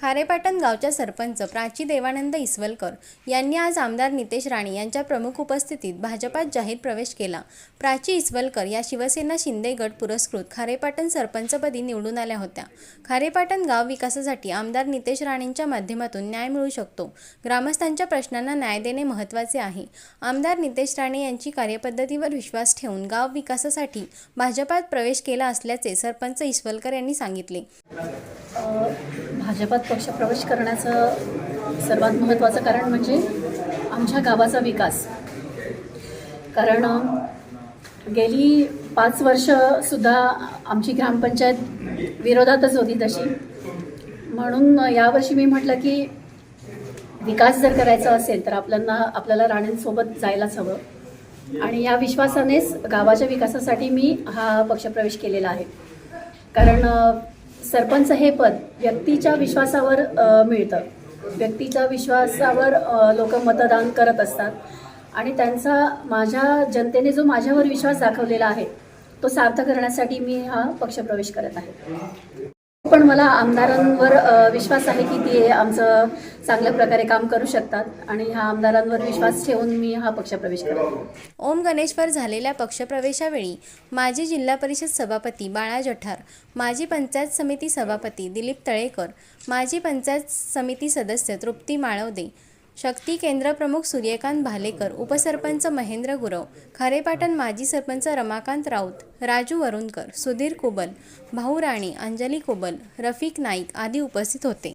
खारेपाटण गावच्या सरपंच प्राची देवानंद इसवलकर यांनी आज आमदार नितेश राणे यांच्या प्रमुख उपस्थितीत भाजपात जाहीर प्रवेश केला. प्राची इसवलकर या शिवसेना शिंदे गट पुरस्कृत खारेपाटण सरपंचपदी निवडून आल्या होत्या. खारेपाटण गाव विकासासाठी आमदार नितेश राणेंच्या माध्यमातून न्याय मिळू शकतो. ग्रामस्थांच्या प्रश्नांना न्याय देणे महत्त्वाचे आहे. आमदार नितेश राणे यांची कार्यपद्धतीवर विश्वास ठेवून गाव विकासासाठी भाजपात प्रवेश केला असल्याचे सरपंच इसवलकर यांनी सांगितले. भाजपात पक्षप्रवेश करण्याचं सर्वात महत्त्वाचं कारण म्हणजे आमच्या गावाचा विकास. कारण गेली पाच वर्षसुद्धा आमची ग्रामपंचायत विरोधातच होती तशी. म्हणून यावर्षी मी म्हटलं की विकास जर करायचा असेल तर आपल्याला आपल्याला राणेंसोबत जायलाच हवं. आणि या विश्वासानेच गावाच्या विकासासाठी मी हा पक्षप्रवेश केलेला आहे. कारण सरपंच हे पद व्यक्तीच्या विश्वासावर मिळतं. व्यक्तीच्या विश्वासावर लोक मतदान करत असतात. आणि त्यांचा माझ्या जनतेने जो माझ्यावर विश्वास दाखवलेला आहे तो सार्थ करण्यासाठी मी हा पक्षप्रवेश करत आहे. पण मला आमदारांवर विश्वास आहे की ते आमचं चांगल्या प्रकारे काम करू शकतात आणि ह्या आमदारांवर विश्वास ठेवून मी हा पक्षप्रवेश करतो. ओम गणेशवर झालेल्या पक्षप्रवेशावेळी माजी जिल्हा परिषद सभापती बाळा जठार माजी पंचायत समिती सभापती दिलीप तळेकर माजी पंचायत समिती सदस्य तृप्ती माळवदे शक्ती केंद्र प्रमुख सूर्यकांत भालेकर उपसरपंच महेंद्र गुरव खारेपाटण माजी सरपंच रमाकांत राऊत राजू वरुणकर सुधीर कुबल भाऊ राणे अंजली कुबल रफिक नाईक आदी उपस्थित होते.